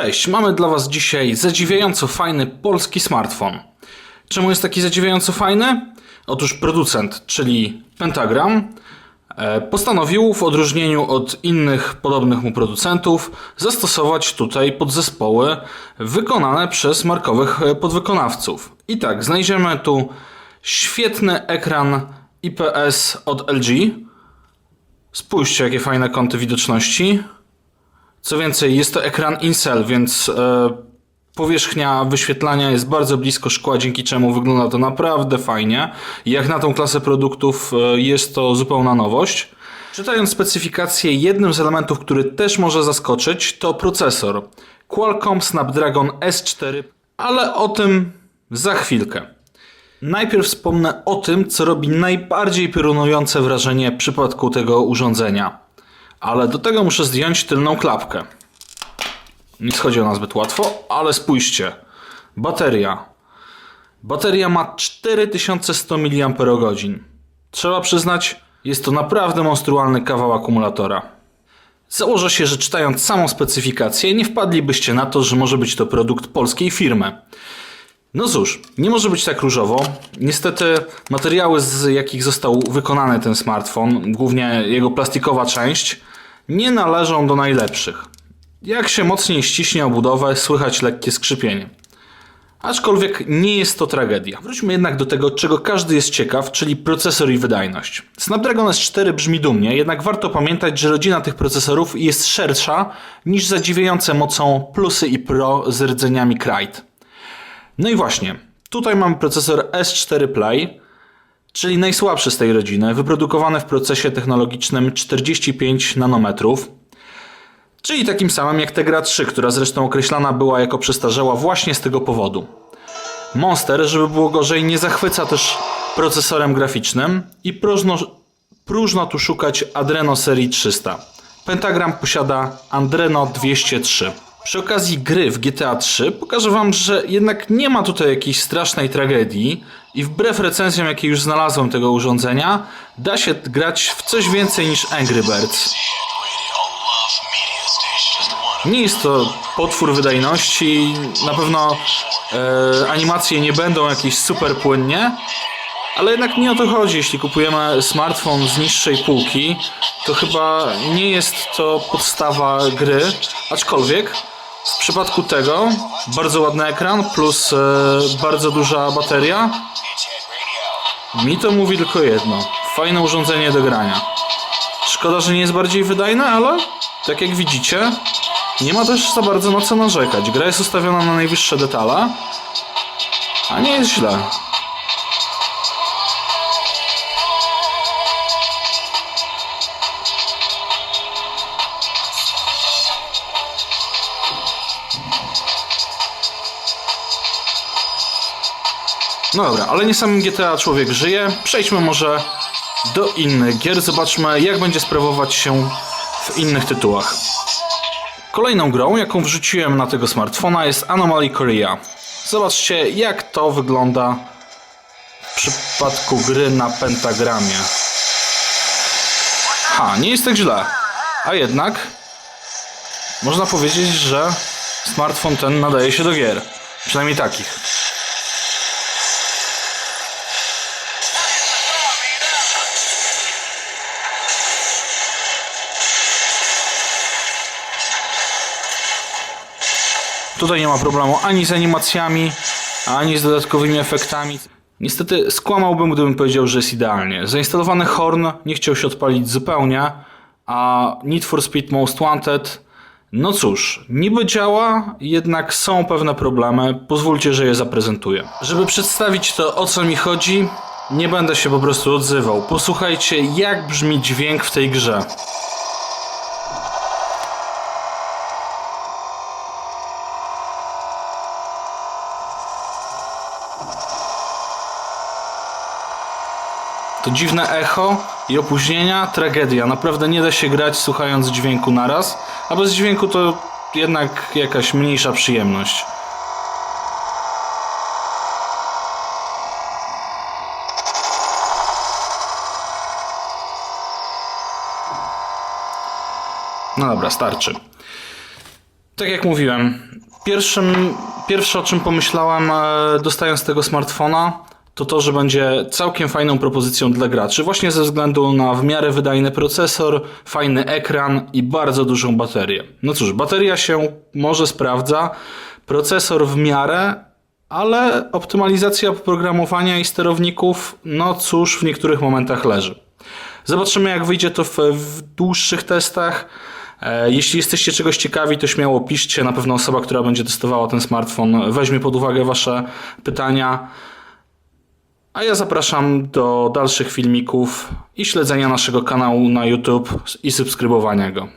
Cześć, mamy dla Was dzisiaj zadziwiająco fajny polski smartfon. Czemu jest taki zadziwiająco fajny? Otóż producent, czyli Pentagram, e, postanowił w odróżnieniu od innych podobnych mu producentów zastosować tutaj podzespoły wykonane przez markowych e, podwykonawców. I tak, znajdziemy tu świetny ekran IPS od LG. Spójrzcie, jakie fajne kąty widoczności. Co więcej, jest to ekran Incel, więc e, powierzchnia wyświetlania jest bardzo blisko szkła, dzięki czemu wygląda to naprawdę fajnie. Jak na tą klasę produktów e, jest to zupełna nowość. Czytając specyfikację, jednym z elementów, który też może zaskoczyć, to procesor Qualcomm Snapdragon S4, ale o tym za chwilkę. Najpierw wspomnę o tym, co robi najbardziej piorunujące wrażenie w przypadku tego urządzenia. Ale do tego muszę zdjąć tylną klapkę. Nie schodzi ona zbyt łatwo, ale spójrzcie. Bateria. Bateria ma 4100 mAh. Trzeba przyznać, jest to naprawdę monstrualny kawał akumulatora. Założę się, że czytając samą specyfikację, nie wpadlibyście na to, że może być to produkt polskiej firmy. No cóż, nie może być tak różowo. Niestety materiały, z jakich został wykonany ten smartfon, głównie jego plastikowa część, nie należą do najlepszych. Jak się mocniej ściśnie obudowę, słychać lekkie skrzypienie. Aczkolwiek nie jest to tragedia. Wróćmy jednak do tego, czego każdy jest ciekaw, czyli procesor i wydajność. Snapdragon S4 brzmi dumnie, jednak warto pamiętać, że rodzina tych procesorów jest szersza niż zadziwiające mocą Plusy i Pro z rdzeniami Krite. No i właśnie, tutaj mamy procesor S4 Play, czyli najsłabszy z tej rodziny, wyprodukowany w procesie technologicznym 45 nanometrów, czyli takim samym jak Tegra 3, która zresztą określana była jako przestarzała właśnie z tego powodu. Monster, żeby było gorzej, nie zachwyca też procesorem graficznym i próżno, próżno tu szukać Adreno serii 300. Pentagram posiada Adreno 203. Przy okazji gry w GTA 3 pokażę Wam, że jednak nie ma tutaj jakiejś strasznej tragedii i wbrew recenzjom, jakie już znalazłem tego urządzenia, da się grać w coś więcej niż Angry Birds. Nie jest to potwór wydajności, na pewno e, animacje nie będą jakieś super płynnie, ale jednak nie o to chodzi. Jeśli kupujemy smartfon z niższej półki, to chyba nie jest to podstawa gry, aczkolwiek w przypadku tego bardzo ładny ekran plus e, bardzo duża bateria mi to mówi tylko jedno. Fajne urządzenie do grania. Szkoda, że nie jest bardziej wydajne, ale tak jak widzicie, nie ma też za bardzo na co narzekać. Gra jest ustawiona na najwyższe detale, a nie jest źle. No dobra, ale nie samym GTA człowiek żyje. Przejdźmy może do innych gier. Zobaczmy, jak będzie sprawować się w innych tytułach. Kolejną grą, jaką wrzuciłem na tego smartfona jest Anomaly Korea. Zobaczcie, jak to wygląda w przypadku gry na pentagramie. Ha, nie jest tak źle. A jednak można powiedzieć, że smartfon ten nadaje się do gier. Przynajmniej takich. Tutaj nie ma problemu ani z animacjami, ani z dodatkowymi efektami. Niestety skłamałbym, gdybym powiedział, że jest idealnie. Zainstalowany Horn nie chciał się odpalić zupełnie, a Need for Speed Most Wanted, no cóż, niby działa, jednak są pewne problemy. Pozwólcie, że je zaprezentuję. Żeby przedstawić to, o co mi chodzi, nie będę się po prostu odzywał. Posłuchajcie, jak brzmi dźwięk w tej grze. To dziwne echo i opóźnienia, tragedia. Naprawdę nie da się grać słuchając dźwięku naraz, a bez dźwięku to jednak jakaś mniejsza przyjemność. No dobra, starczy. Tak jak mówiłem, pierwszym, pierwsze o czym pomyślałem e, dostając tego smartfona, to to, że będzie całkiem fajną propozycją dla graczy, właśnie ze względu na w miarę wydajny procesor, fajny ekran i bardzo dużą baterię. No cóż, bateria się może sprawdza, procesor w miarę, ale optymalizacja oprogramowania i sterowników, no cóż, w niektórych momentach leży. Zobaczymy, jak wyjdzie to w, w dłuższych testach. E, Jeśli jesteście czegoś ciekawi, to śmiało piszcie. Na pewno osoba, która będzie testowała ten smartfon, weźmie pod uwagę Wasze pytania. A ja zapraszam do dalszych filmików i śledzenia naszego kanału na YouTube i subskrybowania go.